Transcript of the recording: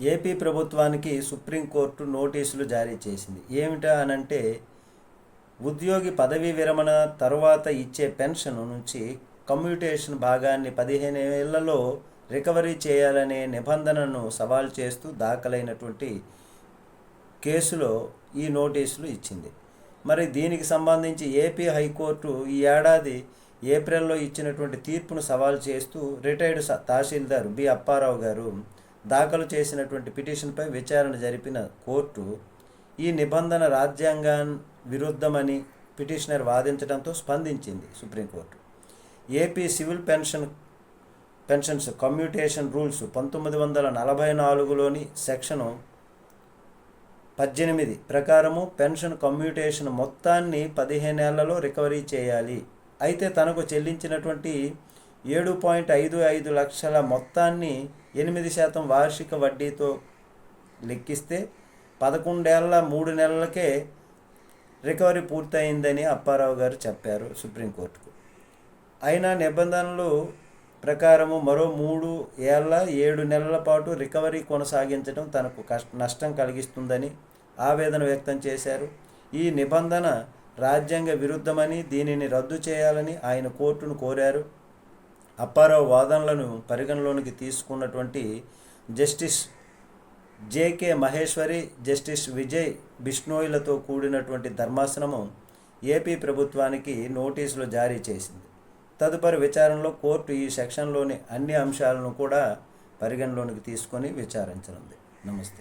AP ప్రభుత్వానికి supreme court నోటీసులు జారీ చేసింది. ఏమిటా అనంటే ఉద్యోగి పదవీ విరమణ తర్వాత ఇచ్చే పెన్షన్ నుంచి కమ్యూటేషన్ భాగాన్ని పదిహేను ఏళ్ళలో రికవరీ చేయాలనే నిబంధనను సవాల్ చేస్తూ దాఖలైనటువంటి కేసులో ఈ నోటీసులు ఇచ్చింది. మరి దీనికి సంబంధించి ఏపీ హైకోర్టు ఈ ఏడాది ఏప్రిల్లో ఇచ్చినటువంటి తీర్పును సవాల్ చేస్తూ రిటైర్డ్ తహసీల్దార్ బి అప్పారావు గారు దాఖలు చేసినటువంటి పిటిషన్పై విచారణ జరిపిన కోర్టు ఈ నిబంధన రాజ్యాంగా విరుద్ధమని పిటిషనర్ వాదించడంతో స్పందించింది supreme court. AP civil pension pensions commutation rules పంతొమ్మిది వందల నలభై నాలుగులోని సెక్షను పద్దెనిమిది ప్రకారము పెన్షన్ కమ్యూటేషన్ మొత్తాన్ని పదిహేను ఏళ్ళలో రికవరీ చేయాలి. అయితే తనకు చెల్లించినటువంటి ఏడు పాయింట్ ఐదు ఐదు లక్షల మొత్తాన్ని ఎనిమిది శాతం వార్షిక వడ్డీతో లెక్కిస్తే పదకొండేళ్ళ మూడు నెలలకే రికవరీ పూర్తయిందని అప్పారావు గారు చెప్పారు సుప్రీంకోర్టుకు. అయినా నిబంధనలు ప్రకారము మరో మూడు ఏళ్ళ ఏడు నెలల పాటు రికవరీ కొనసాగించడం తనకు కష్ట నష్టం కలిగిస్తుందని ఆవేదన వ్యక్తం చేశారు. ఈ నిబంధన రాజ్యాంగ విరుద్ధమని దీనిని రద్దు చేయాలని ఆయన కోర్టును కోరారు. అప్పారావు వాదనలను పరిగణలోనికి తీసుకున్నటువంటి justice JK Maheshwari justice Vijay బిష్ణోయిలతో కూడినటువంటి ధర్మాసనము ఏపీ ప్రభుత్వానికి నోటీసులు జారీ చేసింది. తదుపరి విచారణలో కోర్టు ఈ సెక్షన్లోని అన్ని అంశాలను కూడా పరిగణలోనికి తీసుకొని విచారించనుంది. నమస్తే.